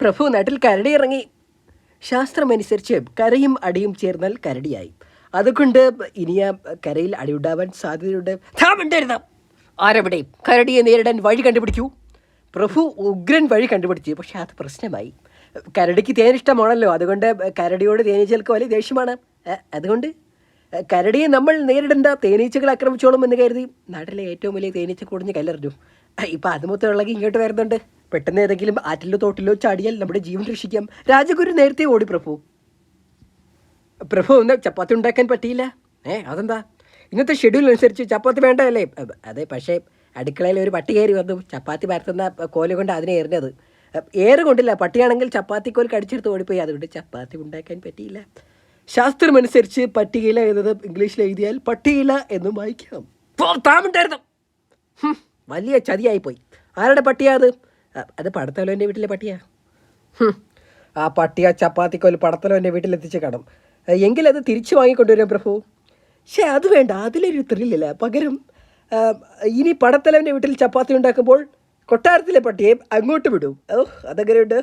പ്രഭു നാട്ടിൽ കരടി ഇറങ്ങി ശാസ്ത്രമനുസരിച്ച് കരയും അടിയും ചേർന്നാൽ കരടിയായി. അതുകൊണ്ട് ഇനി ആ കരയിൽ അടിയുണ്ടാവാൻ സാധ്യതയുണ്ട്. ധാമുണ്ടായിരുന്ന ആരവിടെ? കരടിയെ നേരിടാൻ വഴി കണ്ടുപിടിക്കൂ. പ്രഭു ഉഗ്രൻ വഴി കണ്ടുപിടിച്ചു. പക്ഷെ അത് പ്രശ്നമായി. കരടിക്ക് തേനിഷ്ടമാണല്ലോ അതുകൊണ്ട് കരടിയോട് തേനീച്ചകൾക്ക് വലിയ ദേഷ്യമാണ്. അതുകൊണ്ട് കരടിയെ നമ്മൾ നേരിടേണ്ട തേനീച്ചകൾ ആക്രമിച്ചോളും എന്ന് കരുതി നാട്ടിലെ ഏറ്റവും വലിയ തേനീച്ച കുടിഞ്ഞ് കല്ലെറിഞ്ഞു. ഇപ്പം അത് മൊത്തം ഉള്ളകി ഇങ്ങോട്ട് വരുന്നുണ്ട്. പെട്ടെന്ന് ഏതെങ്കിലും ആറ്റിലോ തോട്ടിലോ ചാടിയാൽ നമ്മുടെ ജീവൻ രക്ഷിക്കാം. രാജഗുരു നേരത്തെ ഓടി പ്രഭു. പ്രഭു ഒന്ന് ചപ്പാത്തി ഉണ്ടാക്കാൻ പറ്റിയില്ല. ഏ അതെന്താ? ഇന്നത്തെ ഷെഡ്യൂൾ അനുസരിച്ച് ചപ്പാത്തി വേണ്ടതല്ലേ? അതെ പക്ഷേ അടുക്കളയിൽ ഒരു പട്ടി കയറി വന്നു. ചപ്പാത്തി പരത്തുന്ന കോൽ കൊണ്ട് അതിനെ എറിഞ്ഞത്. ഏറ് കൊണ്ടില്ല പട്ടിയാണെങ്കിൽ ചപ്പാത്തി കോൽ കടിച്ചെടുത്ത് ഓടിപ്പോയി. അതുകൊണ്ട് ചപ്പാത്തി ഉണ്ടാക്കാൻ പറ്റിയില്ല. ശാസ്ത്രമനുസരിച്ച് പട്ടികയില എന്നത് ഇംഗ്ലീഷിൽ എഴുതിയാൽ പട്ടിയില എന്നും വായിക്കാം. താമുണ്ടായിരുന്നു വലിയ ചതിയായിപ്പോയി. ആരുടെ പട്ടിയാ അത് പടത്തലോന്റെ വീട്ടിലെ പട്ടിയാ. ആ പട്ടിയ ചപ്പാത്തിക്കോൽ പടത്തലോന്റെ വീട്ടിലെത്തിച്ച് കടം. എങ്കിലത് തിരിച്ചു വാങ്ങിക്കൊണ്ടുവരാം പ്രഭു. പക്ഷേ അത് വേണ്ട. അതിലൊരു ത്രില്ലില്ല. പകരം ഇനി പടത്തലവന്റെ വീട്ടിൽ ചപ്പാത്തി ഉണ്ടാക്കുമ്പോൾ കൊട്ടാരത്തിലെ പട്ടിയെ അങ്ങോട്ട് വിടും. ഓ അതെങ്ങനെയുണ്ട്?